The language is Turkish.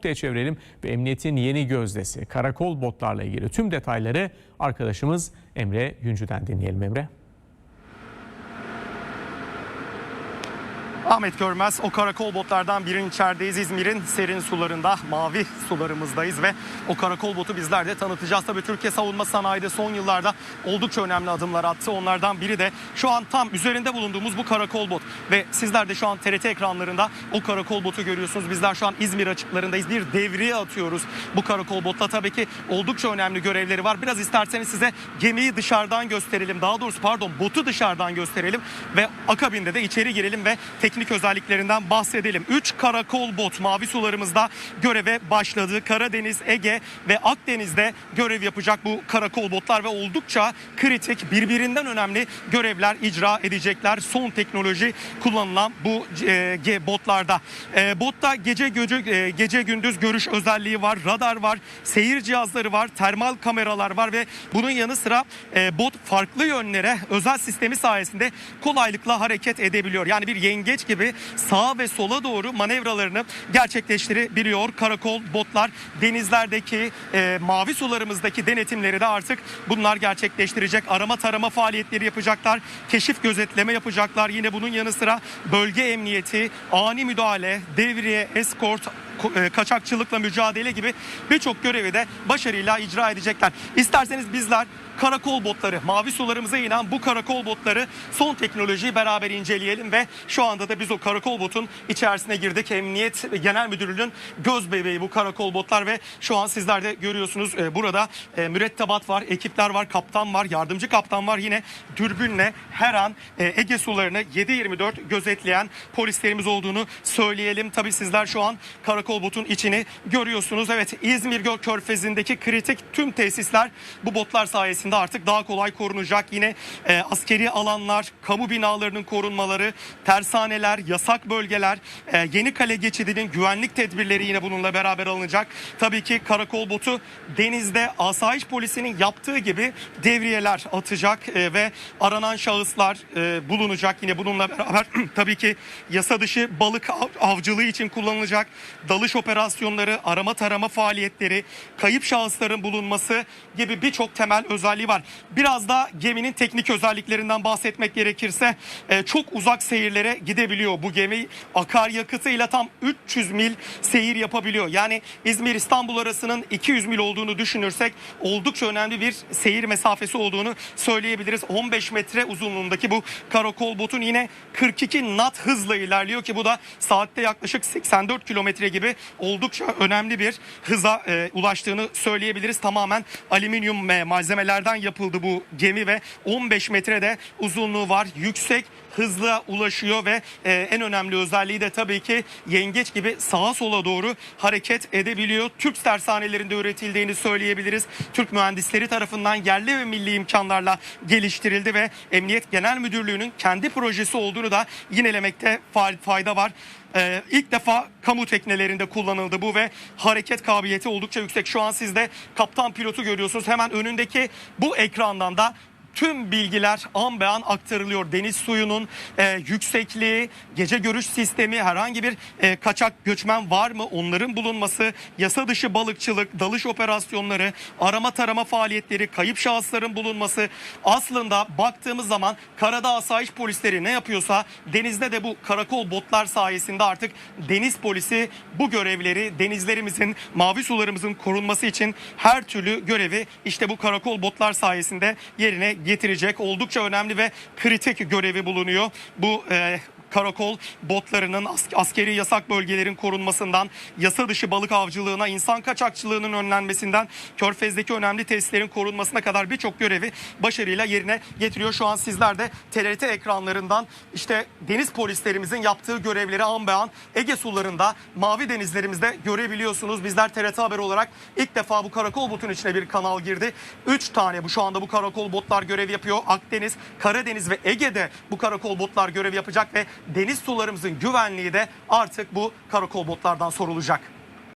Noktaya çevirelim ve emniyetin yeni gözdesi karakol botlarla ilgili tüm detayları arkadaşımız Emre Yüncü'den dinleyelim Emre. Ahmet Görmez o karakol botlardan birinin içerideyiz. İzmir'in serin sularında, mavi sularımızdayız ve o karakol botu bizler de tanıtacağız. Tabii Türkiye savunma sanayide son yıllarda oldukça önemli adımlar attı. Onlardan biri de şu an tam üzerinde bulunduğumuz bu karakol bot. Ve sizler de şu an TRT ekranlarında o karakol botu görüyorsunuz. Bizler şu an İzmir açıklarındayız. Bir devriye atıyoruz bu karakol botla. Tabii ki oldukça önemli görevleri var. Biraz isterseniz size gemiyi dışarıdan gösterelim. Daha doğrusu pardon botu dışarıdan gösterelim ve akabinde de içeri girelim ve teknik özelliklerinden bahsedelim. 3 karakol bot mavi sularımızda göreve başladı. Karadeniz, Ege ve Akdeniz'de görev yapacak bu karakol botlar ve oldukça kritik birbirinden önemli görevler icra edecekler. Son teknoloji kullanılan bu e, botlarda. E, botta gece gece e, gece gündüz görüş özelliği var, radar var, seyir cihazları var, termal kameralar var ve bunun yanı sıra e, bot farklı yönlere özel sistemi sayesinde kolaylıkla hareket edebiliyor. Yani bir yengeç gibi sağa ve sola doğru manevralarını gerçekleştirebiliyor. Karakol botlar denizlerdeki e, mavi sularımızdaki denetimleri de artık bunlar gerçekleştirecek. Arama tarama faaliyetleri yapacaklar. Keşif gözetleme yapacaklar. Yine bunun yanı sıra bölge emniyeti, ani müdahale, devriye, eskort, ko- kaçakçılıkla mücadele gibi birçok görevi de başarıyla icra edecekler. İsterseniz bizler karakol botları, mavi sularımıza inen bu karakol botları son teknolojiyi beraber inceleyelim ve şu anda da biz o karakol botun içerisine girdik. Emniyet Genel Müdürlüğü'nün göz bebeği bu karakol botlar ve şu an sizler de görüyorsunuz e, burada e, mürettebat var, ekipler var, kaptan var, yardımcı kaptan var. Yine dürbünle her an e, Ege sularını 7-24 gözetleyen polislerimiz olduğunu söyleyelim. Tabii sizler şu an karakol botun içini görüyorsunuz. Evet İzmir Göl Körfezi'ndeki kritik tüm tesisler bu botlar sayesinde artık daha kolay korunacak. Yine e, askeri alanlar, kamu binalarının korunmaları, tersaneler, yasak bölgeler, e, yeni kale geçidinin güvenlik tedbirleri yine bununla beraber alınacak. Tabii ki karakol botu denizde asayiş polisinin yaptığı gibi devriyeler atacak e, ve aranan şahıslar e, bulunacak. Yine bununla beraber tabii ki yasa dışı balık av- avcılığı için kullanılacak dalış operasyonları, arama tarama faaliyetleri, kayıp şahısların bulunması gibi birçok temel özelliği var. Biraz da geminin teknik özelliklerinden bahsetmek gerekirse e, çok uzak seyirlere gidebiliyor bu gemi. Akaryakıtıyla tam 300 mil seyir yapabiliyor. Yani İzmir İstanbul arasının 200 mil olduğunu düşünürsek oldukça önemli bir seyir mesafesi olduğunu söyleyebiliriz. 15 metre uzunluğundaki bu karakol botun yine 42 knot hızla ilerliyor ki bu da saatte yaklaşık 84 kilometre gibi oldukça önemli bir hıza e, ulaştığını söyleyebiliriz. Tamamen alüminyum e, malzemelerden yapıldı bu gemi ve 15 metrede uzunluğu var. Yüksek hızla ulaşıyor ve e, en önemli özelliği de tabii ki yengeç gibi sağa sola doğru hareket edebiliyor. Türk tersanelerinde üretildiğini söyleyebiliriz. Türk mühendisleri tarafından yerli ve milli imkanlarla geliştirildi ve Emniyet Genel Müdürlüğü'nün kendi projesi olduğunu da yinelemekte fa- fayda var. Ee, ilk defa kamu teknelerinde kullanıldı bu ve hareket kabiliyeti oldukça yüksek. Şu an siz de kaptan pilotu görüyorsunuz. Hemen önündeki bu ekrandan da tüm bilgiler an be an aktarılıyor. Deniz suyunun e, yüksekliği, gece görüş sistemi, herhangi bir e, kaçak göçmen var mı? Onların bulunması, yasa dışı balıkçılık, dalış operasyonları, arama tarama faaliyetleri, kayıp şahısların bulunması. Aslında baktığımız zaman karada asayiş polisleri ne yapıyorsa denizde de bu karakol botlar sayesinde artık deniz polisi bu görevleri denizlerimizin, mavi sularımızın korunması için her türlü görevi işte bu karakol botlar sayesinde yerine getirecek. Oldukça önemli ve kritik görevi bulunuyor. Bu e, karakol botlarının as- askeri yasak bölgelerin korunmasından, yasa dışı balık avcılığına, insan kaçakçılığının önlenmesinden, Körfez'deki önemli tesislerin korunmasına kadar birçok görevi başarıyla yerine getiriyor. Şu an sizler de TRT ekranlarından işte deniz polislerimizin yaptığı görevleri an be an Ege sularında, mavi denizlerimizde görebiliyorsunuz. Bizler TRT Haber olarak ilk defa bu karakol botun içine bir kanal girdi. 3 tane bu şu anda bu karakol botlar görev yapıyor. Akdeniz, Karadeniz ve Ege'de bu karakol botlar görev yapacak ve deniz sularımızın güvenliği de artık bu karakol botlardan sorulacak.